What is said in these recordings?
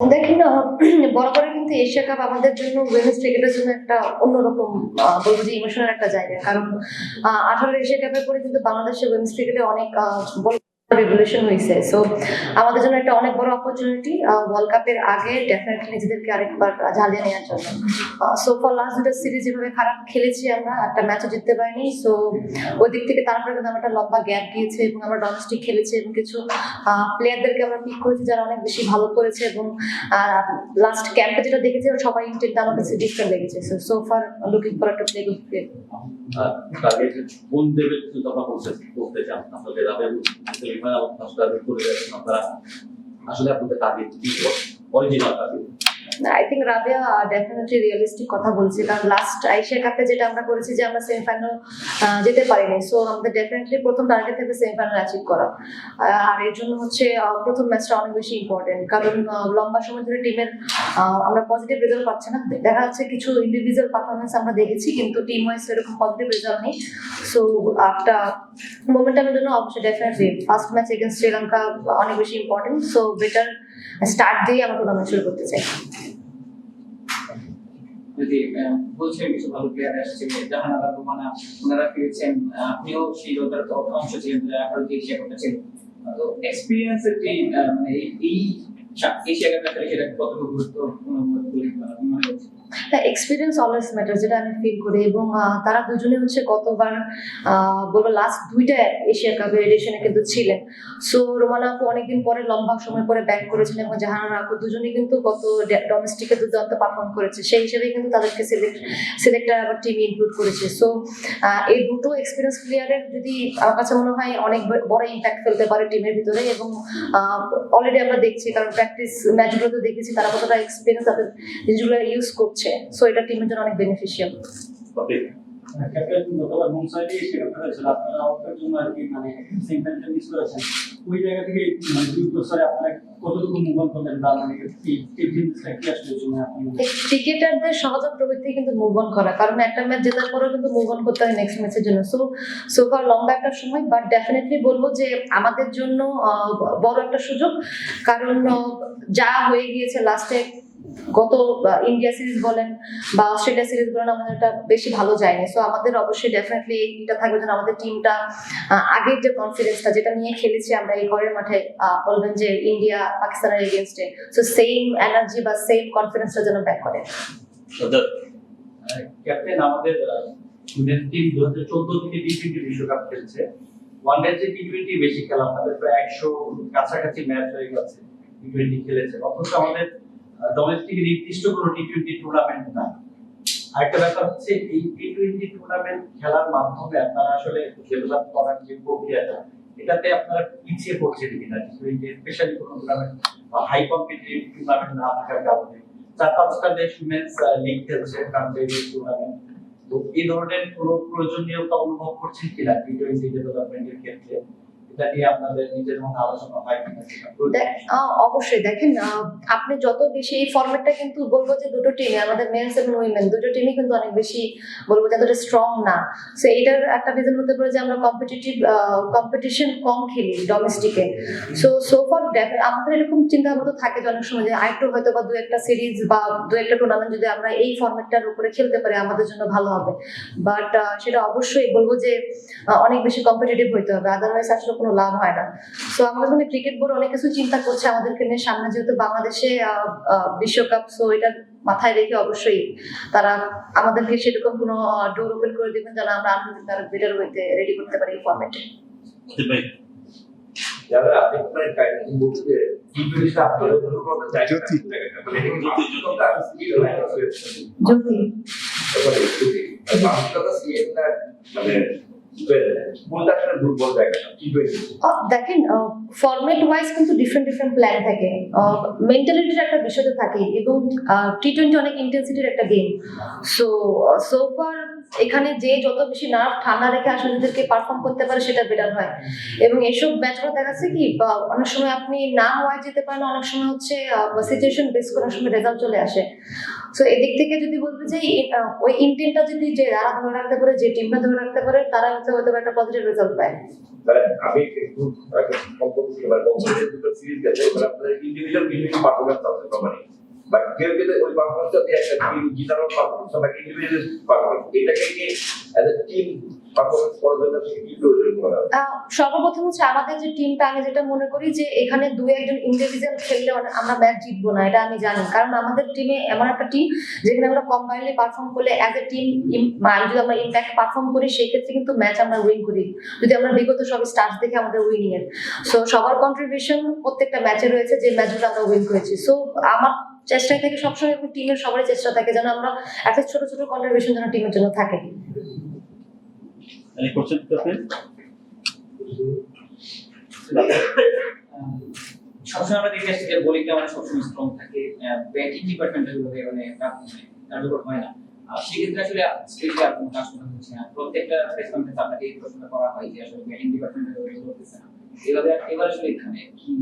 দেখেন বড় করে কিন্তু এশিয়া কাপ আমাদের জন্য উইমেন্স ক্রিকেটের জন্য একটা অন্যরকম বলব যে ইমোশনাল একটা জায়গা। কারণ আঠারো এশিয়া কাপের পরে কিন্তু বাংলাদেশের উইমেন্স ক্রিকেটে অনেক রেগুলেশন হয়েছে সো আমাদের জন্য একটা অনেক বড় অপরচুনিটি ওয়ার্ল্ড কাপের আগে ডেফিনেটলি নিজেদেরকে আরেকবার ঝালিয়ে নেওয়ার জন্য। সো ফর লাস্ট দুটো সিরিজ যেভাবে খারাপ খেলেছি আমরা, একটা ম্যাচও জিততে পারিনি। সো ওই দিক থেকে তারপরে কিন্তু আমার একটা লম্বা গ্যাপ গিয়েছে এবং আমরা ডোমেস্টিক খেলেছি এবং কিছু প্লেয়ারদেরকে আমরা পিক করেছি যারা অনেক বেশি ভালো করেছে এবং লাস্ট ক্যাম্পে যেটা দেখেছি সবাই ইন্টেন্টটা আমার কাছে ডিফারেন্ট লেগেছে। So so far looking for একটা প্লে গুড কোন পর্যন্ত আমরা পৌঁছে চান? আপনাদের সেমিফাইনাল আপনারা করে যাচ্ছেন আপনারা আসলে আপনাদের কি? Original target I think Rabia definitely realistic কথা বলছে। কারণ লাস্ট এশিয়া কাপে যেটা আমরা করেছি যে আমরা সেমিফাইনাল যেতে পারিনি। সো আমাদের ডেফিনেটলি প্রথম টার্গেট থাকবে সেমিফাইনাল অ্যাচিভ করা আর এর জন্য হচ্ছে প্রথম ম্যাচটা অনেক বেশি ইম্পর্টেন্ট কারণ লম্বা সময় ধরে টিমের আমরা পজিটিভ রেজাল্ট পাচ্ছি না। দেখা যাচ্ছে কিছু ইন্ডিভিজুয়াল পারফরমেন্স আমরা দেখেছি, কিন্তু টিম ওয়াইজ এরকম পজিটিভ রেজাল্ট নেই। সো একটা মোমেন্টামের জন্য অবশ্যই definitely first match against Sri Lanka অনেক বেশি ইম্পর্টেন্ট সো বেটার স্টার্ট দিয়ে আমরা টুর্নামেন্ট শুরু করতে চাই। যদি বলছেন কিছু ভালো প্লেয়ার আসছে জাহানারা রোমানা ওনারা ফিরেছেন আপনিও সেই দলটার অংশ ছিলেন যারা আপনার এশিয়া কাপটা ছিল তো এক্সপিরিয়েন্সের যে মানে এই- এশিয়া কাপটা খেলে সেটা কতটুকু গুরুত্বপূর্ণ বলে মনে হচ্ছে? হ্যাঁ এক্সপিরিয়েন্স অলওয়েজ ম্যাটার যেটা আমি ফিল করি। এবং তারা দুজনে হচ্ছে গতবার আহ, বলব লাস্ট দুইটা এশিয়া কাপের এডিশনে কিন্তু ছিলেন। সো রোমানা আপু অনেকদিন পরে লম্বা সময় পরে ব্যাক করেছিলেন এবং জাহানারা আপু দুজনেই কিন্তু গত ডোমেস্টিকে দুর্দান্ত পারফর্ম করেছে। সেই হিসেবে কিন্তু তাদেরকে সিলেক্ট সিলেক্টার আবার টিমে ইনক্লুড করেছে। সো এই দুটো এক্সপিরিয়েন্স প্লেয়ারের যদি আমার কাছে মনে হয় অনেক বড় ইম্প্যাক্ট ফেলতে পারে টিমের ভিতরে এবং অলরেডি আমরা দেখছি কারণ প্র্যাকটিস ম্যাচগুলোতে দেখেছি তারা কতটা এক্সপিরিয়েন্স তাদের জিনিসগুলো ইউজ করছে। সো এটা টিমের জন্য অনেক বেনিফিশিয়াল ক্রিকেটারদের সহজাত প্রবৃত্তি কিন্তু মুভ অন করা কারণ একটা ম্যাচ জেতার পরেও কিন্তু মুভ অন করতে হয় নেক্সট ম্যাচের জন্য। সো সো ফার লম্বা একটা সময় বাট ডেফিনেটলি বলব যে আমাদের জন্য বড় একটা সুযোগ কারণ যা হয়ে গিয়েছে লাস্টে গত ইন্ডিয়া সিরিজ বলেন বা অস্ট্রেলিয়া সিরিজ বলেন আমাদের এটা বেশি ভালো যায়নি। সো আমাদের অবশ্যই ডেফিনেটলি এইটা থাকবে যেন আমাদের টিমটা আগের যে কনফিডেন্সটা যেটা নিয়ে খেলেছি আমরা এই ঘরের মাঠে বলবেন যে ইন্ডিয়া পাকিস্তানের এগেনস্টে সো সেম এনার্জি বা সেম কনফিডেন্সটা যেন ব্যাক করে। ক্যাপ্টেন আমাদের টিম দু হাজার চোদ্দ থেকে টি টোয়েন্টি বিশ্বকাপ খেলছে। ওয়ান ডে টি টোয়েন্টি বেশি খেলা আমাদের প্রায় একশো কাছাকাছি ম্যাচ হয়ে গেছে টি টোয়েন্টি খেলেছে। অথচ আমাদের ডোমেস্টিক নির্দিষ্ট কোনো টি টোয়েন্টি টুর্নামেন্ট নাই। আরেকটা ব্যাপার হচ্ছে, এই টি টোয়েন্টি টুর্নামেন্ট খেলার মাধ্যমে আপনারা আসলে ডেভেলপ করার যে প্রক্রিয়াটা, এটাতে আপনারা পিছিয়ে পড়ছেন কিনা? টি টোয়েন্টি স্পেশালি কোনো টুর্নামেন্ট বা হাই কম্পিটিটিভ টুর্নামেন্ট না থাকার কারণে। চার পাঁচটা দেশ উইমেন্স লিগ খেলছে কান্ট্রি টুর্নামেন্ট তো এই ধরনের কোনো প্রয়োজনীয়তা অনুভব করছেন কিনা টি টোয়েন্টি ডেভেলপমেন্টের ক্ষেত্রে? অবশ্যই। দেখেন আপনি যত বেশি এই ফরম্যাটটা কিন্তু বলব যে দুটো টিমে আমাদের মেন্স এবং উইমেন দুটো টিমই কিন্তু অনেক বেশি বলব যে এতটা স্ট্রং না। সো এটার একটা রিজন হতে পারে যে আমরা কম্পিটিটিভ কম্পিটিশন কম খেলি ডোমেস্টিকে সো সো ফর আমাদের এরকম চিন্তা ভাবনা থাকে যে অনেক সময় যে আরেকটু হয়তো বা দু একটা সিরিজ বা দু একটা টুর্নামেন্ট যদি আমরা এই ফরম্যাটটার উপরে খেলতে পারি আমাদের জন্য ভালো হবে। বাট সেটা অবশ্যই বলব যে অনেক বেশি কম্পিটিটিভ হইতে হবে। আদারওয়াইজ আসলে কোনো লাভ হয় না। সো আমাদের মানে ক্রিকেট বোর্ড অনেক কিছু চিন্তা করছে আমাদেরকে নিয়ে। সামনে যেহেতু বাংলাদেশে বিশ্বকাপ সো এটা মাথায় রেখে অবশ্যই তারা আমাদেরকে সেরকম কোনো ডোর ওপেন করে দিবেন যেন আমরা আনন্দ তার বেটার হইতে রেডি করতে পারি এই ফর্মেটে যারা আপনি মানে গাইডলাইন বলতে কোনো জ্যোতি। দেখেন ফরম্যাট ওয়াইজ কিন্তু ডিফারেন্ট ডিফারেন্ট প্ল্যান থাকে। মেন্টালিটির একটা বিষয় তো থাকে এবং টি টোয়েন্টি অনেক ইন্টেন্সিটির একটা গেম সো সো ফার এখানে যে যত বেশি নার্ভ ঠান্ডা রেখে আসলে যাদেরকে পারফর্ম করতে পারে সেটা বেটার হয়। এবং এসব ম্যাচগুলো দেখাচ্ছে কি অনেক সময় আপনি না হওয়ায় যেতে পারেন অনেক সময় হচ্ছে সিচুয়েশন বেস করে অনেক সময় রেজাল্ট চলে আসে। সো এদিক থেকে যদি এই- আহ, ওই ইন্টেনটা যদি যে যারা ধরে রাখতে পারে যে টিমটা ধরে রাখতে পারে তারা হচ্ছে হয়তো একটা পজিটিভ রেজাল্ট পায়। মানে আমি একটু সম্পর্ক দুটো সিরিজ গেছে আপনাদের ইন্ডিভিজুয়াল বিভিন্ন পারফরমেন্স আছে কোম্পানি বাট কেউ কিন্তু ওই পারফরমেন্স যদি একটা টিম জিতানোর পারফরমেন্স বা ইন্ডিভিজুয়াল পারফরমেন্স এটাকে কি অ্যাজ এ টিম সর্বপ্রথম হচ্ছে আমাদের যে টিমটা আমি যেটা মনে করি যে এখানে দু একজন ইন্ডিভিজুয়াল খেললে আমরা ম্যাচ জিতবো না, এটা আমি জানি। কারণ আমাদের টিমে এমন একটা টিম যেখানে আমরা কম্বাইনলি পারফর্ম করলে অ্যাজ এ টিম যদি আমরা ইম্প্যাক্ট পারফর্ম করি সেই ক্ষেত্রে কিন্তু ম্যাচ আমরা উইন করি। যদি আমরা বিগত সব স্টার্স দেখে আমাদের উইনিং এর। সো সবার কন্ট্রিবিউশন প্রত্যেকটা ম্যাচে রয়েছে, যে ম্যাচগুলো আমরা উইন করেছি। সো আমার চেষ্টায় থাকে সবসময় টিমের সবারই চেষ্টা থাকে যেন আমরা একটা ছোট ছোট কন্ট্রিবিউশন যেন টিমের জন্য থাকে। সবসময় আমরা দেখে আসছি যে বোলিংটা মানে সবসময় স্ট্রং থাকে। ব্যাটিং ডিপার্টমেন্টটা যেভাবে মানে কার্যকর হয় না। আর সেক্ষেত্রে আসলে স্পেশালি আর কোনো কাজ করা হচ্ছে না। প্রত্যেকটা প্রেস কনফারেন্স আপনাকে এই প্রশ্নটা করা হয় যে আসলে ব্যাটিং ডিপার্টমেন্টে করতেছে না। এভাবে এবার আসলে এখানে কি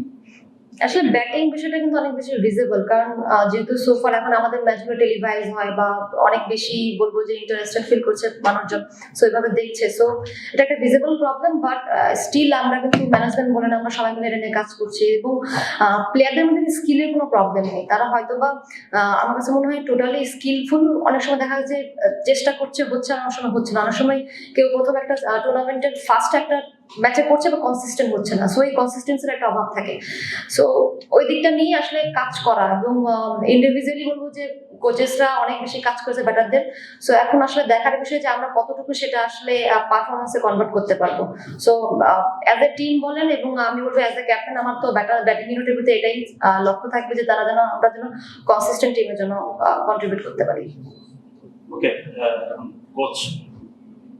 আসলে ব্যাটিং বিষয়টা কিন্তু অনেক বেশি ভিজিবল কারণ যেহেতু সোফার এখন আমাদের ম্যাচগুলো টেলিভাইজ হয় বা অনেক বেশি বলব যে ইন্টারেস্টেড ফিল করছে মানুষজন সো এইভাবে দেখছে। সো এটা একটা ভিজিবল প্রবলেম বাট স্টিল আমরা কিন্তু ম্যানেজমেন্ট বলেন, আমরা সবাই মিলে এটা নিয়ে কাজ করছি এবং প্লেয়ারদের মধ্যে স্কিলের কোনো প্রবলেম নেই। তারা হয়তো বা আমার কাছে মনে হয় টোটালি স্কিলফুল অনেক সময় দেখা যাচ্ছে চেষ্টা করছে, হচ্ছে অনেক সময় হচ্ছে না। অনেক সময় কেউ প্রথম একটা টুর্নামেন্টের ফার্স্ট একটা ম্যাচে করছে বা কনসিস্টেন্ট হচ্ছে না। সো এই কনসিস্টেন্সির একটা অভাব থাকে। সো ওই দিকটা নিয়ে আসলে কাজ করা এবং ইন্ডিভিজুয়ালি বলব যে কোচেসরা অনেক বেশি কাজ করেছে ব্যাটারদের। সো এখন আসলে দেখার বিষয় যে আমরা কতটুকু সেটা আসলে পারফরমেন্সে কনভার্ট করতে পারব। সো অ্যাজ এ টিম বলেন এবং আমি বলব অ্যাজ এ ক্যাপ্টেন আমার তো ব্যাটার ব্যাটিং ইউনিটের ভিতরে এটাই লক্ষ্য থাকবে যে তারা যেন আমরা যেন কনসিস্টেন্ট টিমের জন্য কন্ট্রিবিউট করতে পারি। Uh, coach,